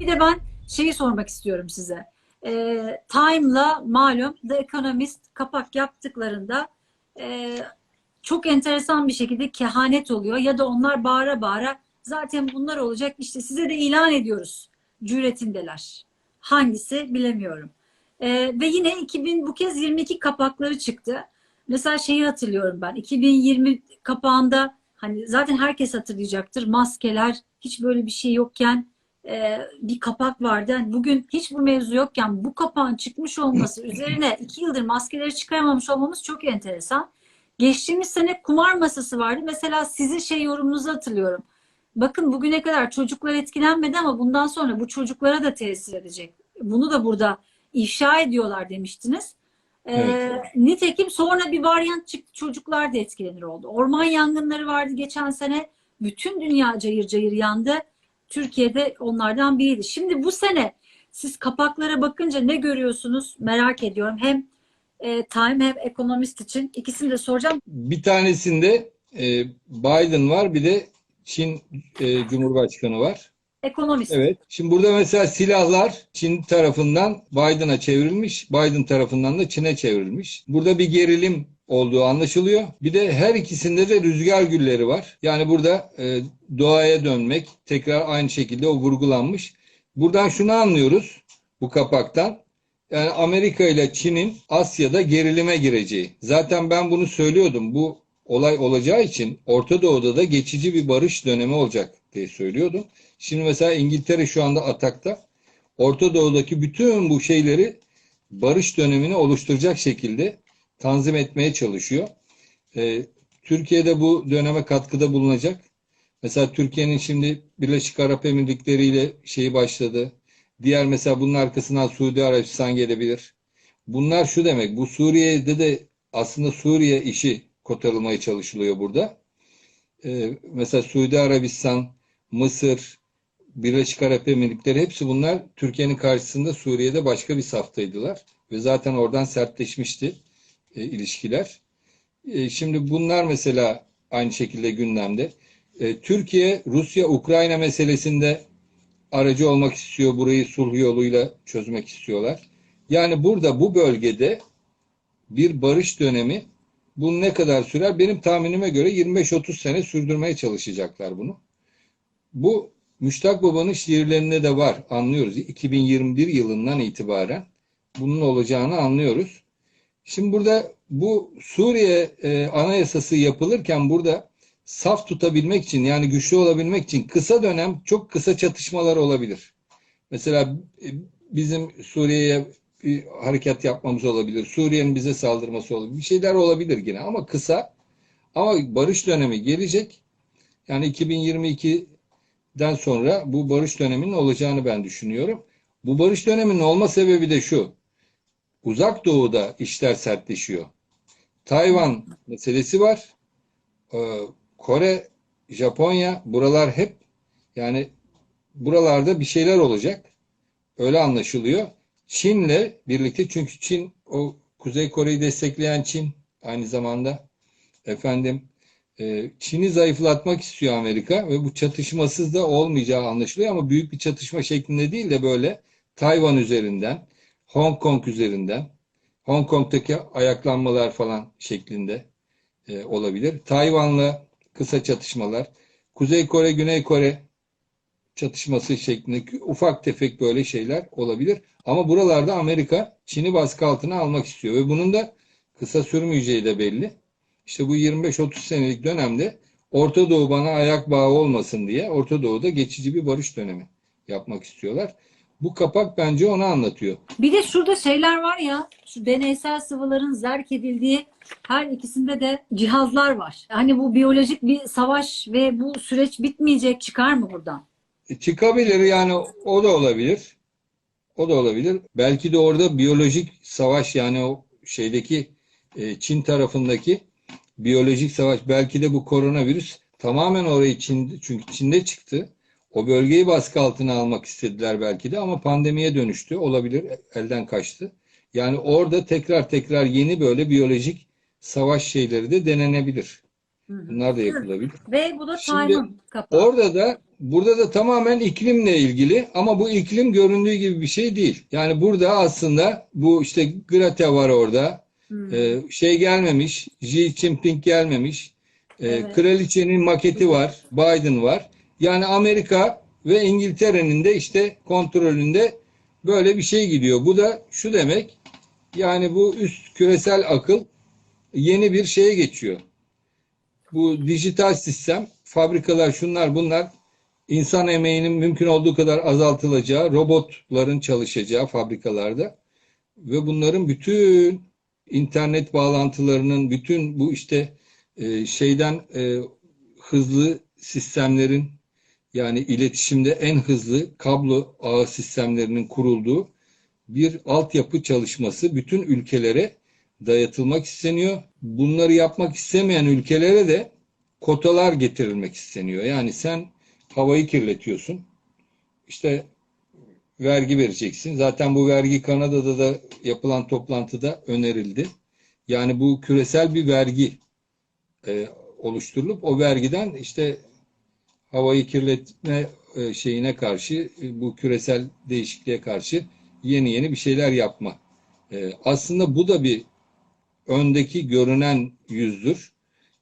Bir de ben şeyi sormak istiyorum size. Ee, Time'la malum The Economist kapak yaptıklarında e, çok enteresan bir şekilde kehanet oluyor ya da onlar bağıra bağıra zaten bunlar olacak işte size de ilan ediyoruz cüretindeler. Hangisi bilemiyorum. Ee, ve yine 2000 bu kez 22 kapakları çıktı. Mesela şeyi hatırlıyorum ben. 2020 kapağında hani zaten herkes hatırlayacaktır. Maskeler hiç böyle bir şey yokken e, bir kapak vardı. Yani bugün hiç bu mevzu yokken bu kapağın çıkmış olması üzerine iki yıldır maskeleri çıkaramamış olmamız çok enteresan. Geçtiğimiz sene kumar masası vardı. Mesela sizin şey yorumunuzu hatırlıyorum. Bakın bugüne kadar çocuklar etkilenmedi ama bundan sonra bu çocuklara da tesir edecek. Bunu da burada ifşa ediyorlar demiştiniz. Ee, Evet. nitekim sonra bir varyant çıktı. Çocuklar da etkilenir oldu. Orman yangınları vardı geçen sene. Bütün dünya cayır cayır yandı. Türkiye'de onlardan biriydi. Şimdi bu sene siz kapaklara bakınca ne görüyorsunuz merak ediyorum. Hem e, Time hem Economist için ikisini de soracağım. Bir tanesinde e, Biden var, bir de Çin e, Cumhurbaşkanı var. Economist. Evet. Şimdi burada mesela silahlar Çin tarafından Biden'a çevrilmiş, Biden tarafından da Çin'e çevrilmiş. Burada bir gerilim olduğu anlaşılıyor. Bir de her ikisinde de rüzgar gülleri var. Yani burada e, doğaya dönmek tekrar aynı şekilde o vurgulanmış. Buradan şunu anlıyoruz bu kapaktan. Yani Amerika ile Çin'in Asya'da gerilime gireceği. Zaten ben bunu söylüyordum. Bu olay olacağı için Orta Doğu'da da geçici bir barış dönemi olacak diye söylüyordum. Şimdi mesela İngiltere şu anda atakta. Orta Doğu'daki bütün bu şeyleri barış dönemini oluşturacak şekilde tanzim etmeye çalışıyor. Ee, Türkiye'de bu döneme katkıda bulunacak. Mesela Türkiye'nin şimdi Birleşik Arap Emirlikleri ile şeyi başladı. Diğer mesela bunun arkasından Suudi Arabistan gelebilir. Bunlar şu demek. Bu Suriye'de de aslında Suriye işi kotarılmaya çalışılıyor burada. Ee, mesela Suudi Arabistan, Mısır, Birleşik Arap Emirlikleri hepsi bunlar Türkiye'nin karşısında Suriye'de başka bir saftaydılar. Ve zaten oradan sertleşmişti e, ilişkiler. E, şimdi bunlar mesela aynı şekilde gündemde. E, Türkiye, Rusya, Ukrayna meselesinde aracı olmak istiyor. Burayı sulh yoluyla çözmek istiyorlar. Yani burada bu bölgede bir barış dönemi bu ne kadar sürer? Benim tahminime göre 25-30 sene sürdürmeye çalışacaklar bunu. Bu Müştak Baba'nın şiirlerinde de var. Anlıyoruz. 2021 yılından itibaren bunun olacağını anlıyoruz. Şimdi burada bu Suriye e, anayasası yapılırken burada saf tutabilmek için yani güçlü olabilmek için kısa dönem çok kısa çatışmalar olabilir. Mesela e, bizim Suriye'ye bir harekat yapmamız olabilir. Suriye'nin bize saldırması olabilir. Bir şeyler olabilir yine ama kısa. Ama barış dönemi gelecek. Yani 2022'den sonra bu barış döneminin olacağını ben düşünüyorum. Bu barış döneminin olma sebebi de şu. Uzak Doğu'da işler sertleşiyor. Tayvan meselesi var. Ee, Kore, Japonya buralar hep yani buralarda bir şeyler olacak. Öyle anlaşılıyor. Çin'le birlikte çünkü Çin o Kuzey Kore'yi destekleyen Çin aynı zamanda efendim e, Çin'i zayıflatmak istiyor Amerika ve bu çatışmasız da olmayacağı anlaşılıyor ama büyük bir çatışma şeklinde değil de böyle Tayvan üzerinden, Hong Kong üzerinden, Hong Kong'daki ayaklanmalar falan şeklinde e, olabilir. Tayvan'la kısa çatışmalar, Kuzey Kore, Güney Kore çatışması şeklinde ufak tefek böyle şeyler olabilir. Ama buralarda Amerika Çin'i baskı altına almak istiyor ve bunun da kısa sürmeyeceği de belli. İşte bu 25-30 senelik dönemde Orta Doğu bana ayak bağı olmasın diye Orta Doğu'da geçici bir barış dönemi yapmak istiyorlar. Bu kapak bence onu anlatıyor. Bir de şurada şeyler var ya, şu deneysel sıvıların zerk edildiği her ikisinde de cihazlar var. Hani bu biyolojik bir savaş ve bu süreç bitmeyecek çıkar mı buradan? E, Çıkabilir yani o da olabilir. O da olabilir. Belki de orada biyolojik savaş yani o şeydeki e, Çin tarafındaki biyolojik savaş belki de bu koronavirüs tamamen orayı Çin çünkü Çin'de çıktı. O bölgeyi baskı altına almak istediler belki de ama pandemiye dönüştü. Olabilir, elden kaçtı. Yani orada tekrar tekrar yeni böyle biyolojik savaş şeyleri de denenebilir. Bunlar da yapılabilir. Ve bu da Time'ın kapağı. Orada da Burada da tamamen iklimle ilgili ama bu iklim göründüğü gibi bir şey değil. Yani burada aslında bu işte Greta var orada. Hmm. Ee, şey gelmemiş, Xi Jinping gelmemiş. Ee, Evet. Kraliçenin maketi var, Biden var. Yani Amerika ve İngiltere'nin de işte kontrolünde böyle bir şey gidiyor. Bu da şu demek, yani bu üst küresel akıl yeni bir şeye geçiyor. Bu dijital sistem, fabrikalar, şunlar bunlar insan emeğinin mümkün olduğu kadar azaltılacağı, robotların çalışacağı fabrikalarda ve bunların bütün internet bağlantılarının, bütün bu işte e, şeyden e, hızlı sistemlerin yani iletişimde en hızlı kablo ağı sistemlerinin kurulduğu bir altyapı çalışması bütün ülkelere dayatılmak isteniyor. Bunları yapmak istemeyen ülkelere de kotalar getirilmek isteniyor. Yani sen havayı kirletiyorsun. İşte vergi vereceksin. Zaten bu vergi Kanada'da da yapılan toplantıda önerildi. Yani bu küresel bir vergi e, oluşturulup o vergiden işte havayı kirletme e, şeyine karşı bu küresel değişikliğe karşı yeni yeni bir şeyler yapma. E, aslında bu da bir öndeki görünen yüzdür.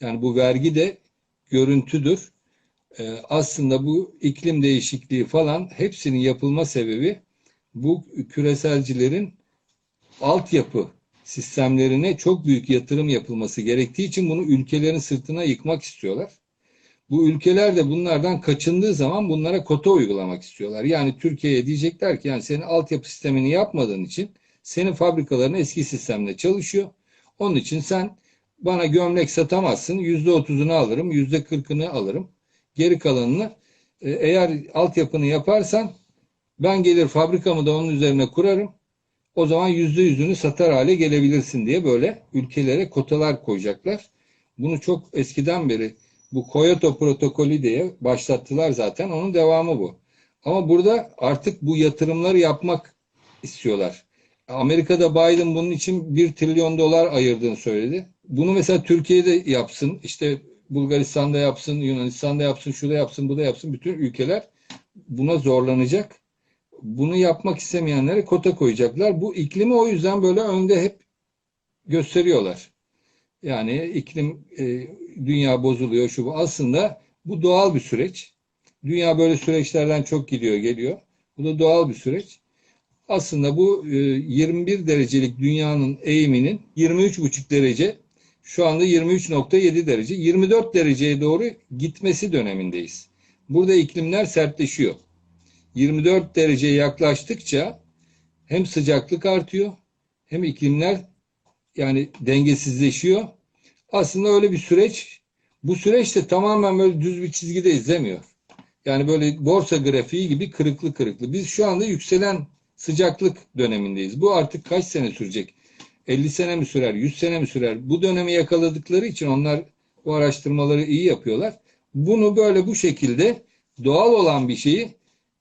Yani bu vergi de görüntüdür. E, aslında bu iklim değişikliği falan hepsinin yapılma sebebi bu küreselcilerin altyapı sistemlerine çok büyük yatırım yapılması gerektiği için bunu ülkelerin sırtına yıkmak istiyorlar. Bu ülkeler de bunlardan kaçındığı zaman bunlara kota uygulamak istiyorlar. Yani Türkiye'ye diyecekler ki yani senin altyapı sistemini yapmadığın için senin fabrikaların eski sistemle çalışıyor. Onun için sen bana gömlek satamazsın. Yüzde otuzunu alırım, yüzde kırkını alırım. Geri kalanını e, eğer altyapını yaparsan ben gelir fabrikamı da onun üzerine kurarım. O zaman yüzde yüzünü satar hale gelebilirsin diye böyle ülkelere kotalar koyacaklar. Bunu çok eskiden beri bu Kyoto protokolü diye başlattılar zaten. Onun devamı bu. Ama burada artık bu yatırımları yapmak istiyorlar. Amerika'da Biden bunun için 1 trilyon dolar ayırdığını söyledi. Bunu mesela Türkiye'de yapsın, işte Bulgaristan'da yapsın, Yunanistan'da yapsın, şurada yapsın, bu da yapsın. Bütün ülkeler buna zorlanacak. Bunu yapmak istemeyenlere kota koyacaklar. Bu iklimi o yüzden böyle önde hep gösteriyorlar. Yani iklim, e, dünya bozuluyor şu bu. Aslında bu doğal bir süreç. Dünya böyle süreçlerden çok gidiyor, geliyor. Bu da doğal bir süreç. Aslında bu e, 21 derecelik dünyanın eğiminin 23,5 derece, şu anda 23,7 derece, 24 dereceye doğru gitmesi dönemindeyiz. Burada iklimler sertleşiyor. 24 dereceye yaklaştıkça hem sıcaklık artıyor hem iklimler yani dengesizleşiyor. Aslında öyle bir süreç. Bu süreç de tamamen böyle düz bir çizgide izlemiyor. Yani böyle borsa grafiği gibi kırıklı kırıklı. Biz şu anda yükselen sıcaklık dönemindeyiz. Bu artık kaç sene sürecek? 50 sene mi sürer? 100 sene mi sürer? Bu dönemi yakaladıkları için onlar bu araştırmaları iyi yapıyorlar. Bunu böyle bu şekilde doğal olan bir şeyi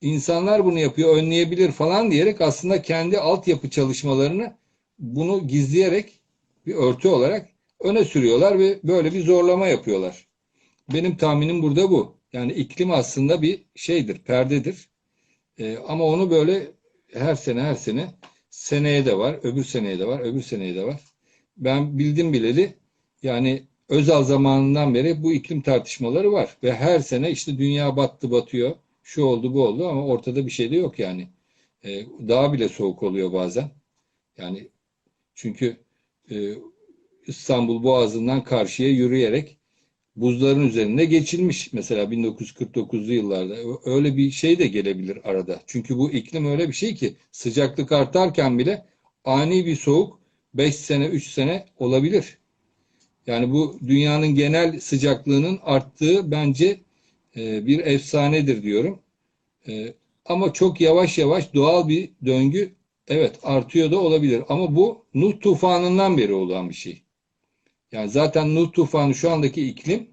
insanlar bunu yapıyor, önleyebilir falan diyerek aslında kendi altyapı çalışmalarını bunu gizleyerek bir örtü olarak öne sürüyorlar ve böyle bir zorlama yapıyorlar. Benim tahminim burada bu. Yani iklim aslında bir şeydir, perdedir. Ee, ama onu böyle her sene her sene seneye de var, öbür seneye de var, öbür seneye de var. Ben bildim bileli yani Özal zamanından beri bu iklim tartışmaları var ve her sene işte dünya battı batıyor, şu oldu bu oldu ama ortada bir şey de yok yani. Ee, daha bile soğuk oluyor bazen. Yani çünkü e, İstanbul Boğazı'ndan karşıya yürüyerek buzların üzerinde geçilmiş mesela 1949'lu yıllarda. Öyle bir şey de gelebilir arada. Çünkü bu iklim öyle bir şey ki sıcaklık artarken bile ani bir soğuk 5 sene 3 sene olabilir. Yani bu dünyanın genel sıcaklığının arttığı bence e, bir efsanedir diyorum. E, ama çok yavaş yavaş doğal bir döngü evet artıyor da olabilir. Ama bu Nuh tufanından beri olan bir şey. Yani zaten Nuh tufanı şu andaki iklim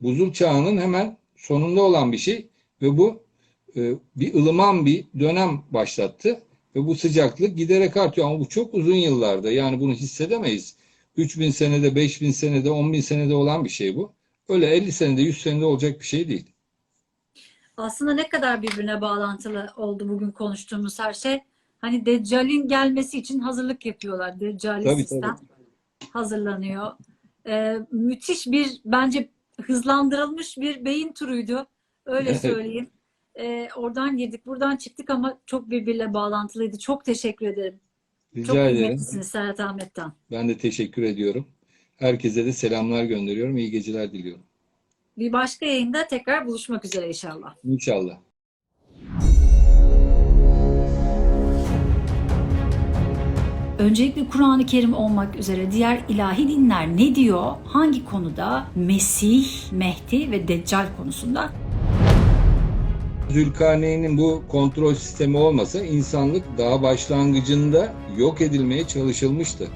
buzul çağının hemen sonunda olan bir şey ve bu e, bir ılıman bir dönem başlattı ve bu sıcaklık giderek artıyor ama bu çok uzun yıllarda yani bunu hissedemeyiz. 3000 senede, 5000 senede, 10.000 senede olan bir şey bu. Öyle 50 senede, 100 senede olacak bir şey değil. Aslında ne kadar birbirine bağlantılı oldu bugün konuştuğumuz her şey. Hani Deccal'in gelmesi için hazırlık yapıyorlar. Deccali Tabii, sistem hazırlanıyor. Ee, müthiş bir bence hızlandırılmış bir beyin turuydu. Öyle söyleyeyim. Ee, oradan girdik, buradan çıktık ama çok birbiriyle bağlantılıydı. Çok teşekkür ederim. Rica çok ederim. kıymetlisiniz Serhat Ahmet'ten. Ben de teşekkür ediyorum. Herkese de selamlar gönderiyorum. İyi geceler diliyorum. Bir başka yayında tekrar buluşmak üzere inşallah. İnşallah. Öncelikle Kur'an-ı Kerim olmak üzere diğer ilahi dinler ne diyor? Hangi konuda? Mesih, Mehdi ve Deccal konusunda. Zülkarneyn'in bu kontrol sistemi olmasa insanlık daha başlangıcında yok edilmeye çalışılmıştı.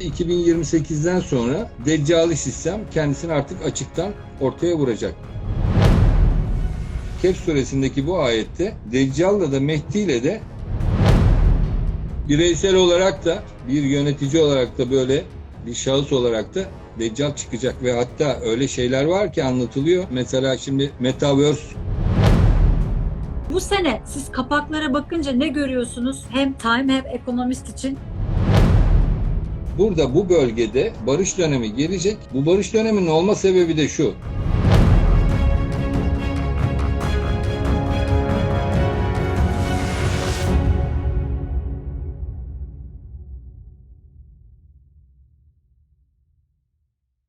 2028'den sonra Deccali sistem kendisini artık açıktan ortaya vuracak. Kehf suresindeki bu ayette Deccal'la da Mehdi ile de bireysel olarak da bir yönetici olarak da böyle bir şahıs olarak da Deccal çıkacak ve hatta öyle şeyler var ki anlatılıyor. Mesela şimdi Metaverse Bu sene siz kapaklara bakınca ne görüyorsunuz? Hem Time hem Economist için. Burada bu bölgede barış dönemi gelecek. Bu barış döneminin olma sebebi de şu.